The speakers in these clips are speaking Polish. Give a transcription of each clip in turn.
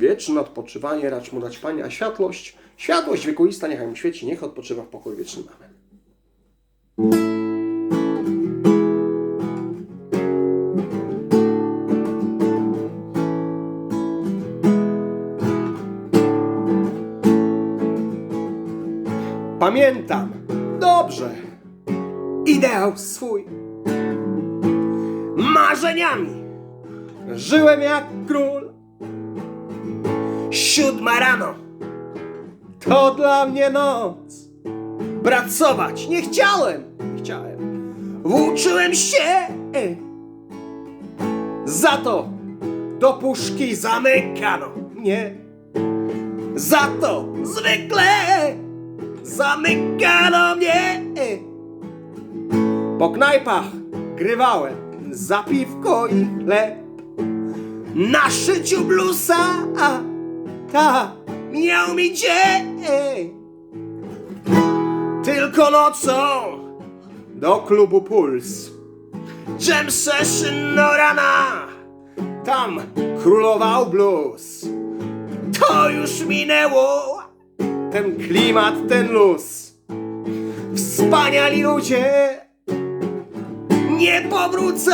Wieczne odpoczywanie racz mu dać Panie, a światłość, światłość wiekuista niechaj mu świeci, niech odpoczywa w pokoju wiecznym. Amen. Pamiętam dobrze ideał swój. Marzeniami żyłem jak król. Siódma rano to dla mnie noc. Pracować nie chciałem, nie chciałem. Włóczyłem się. Za to do puszki zamykano mnie. Za to zwykle zamykano mnie. Po knajpach grywałem za piwko i chleb. Na szyciu blusa, ta miał mi dzień. Tylko nocą do klubu Puls. Jam session do rana, tam królował blues. To już minęło, ten klimat, ten luz. Wspaniali ludzie nie powrócą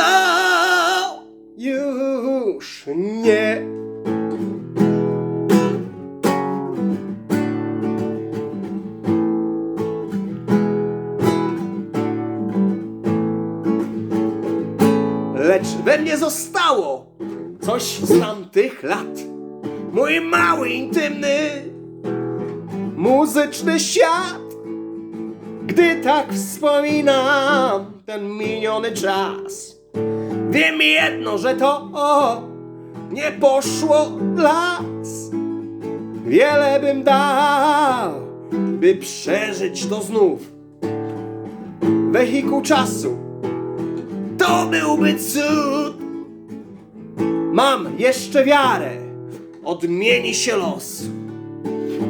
już nie. Lecz we mnie zostało coś z tamtych lat. Mój mały, intymny, muzyczny świat. Gdy tak wspominam ten miniony czas, wiem jedno, że to o, nie poszło las. Wiele bym dał, by przeżyć to znów. Wehikuł czasu, to byłby cud. Mam jeszcze wiarę, odmieni się los.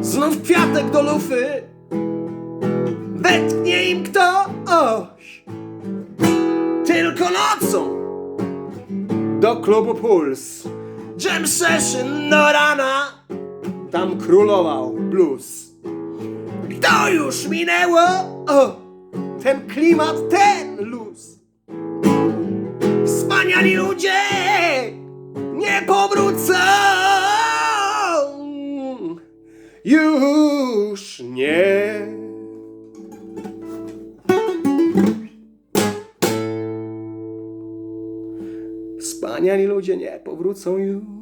Znów kwiatek do lufy, wetknie im ktoś. Tylko nocą do klubu Puls. Jam session do rana, tam królował blues. To już minęło, o, ten klimat, ten luz. Wspaniali ludzie nie powrócą już nie. Wspaniali ludzie nie powrócą już.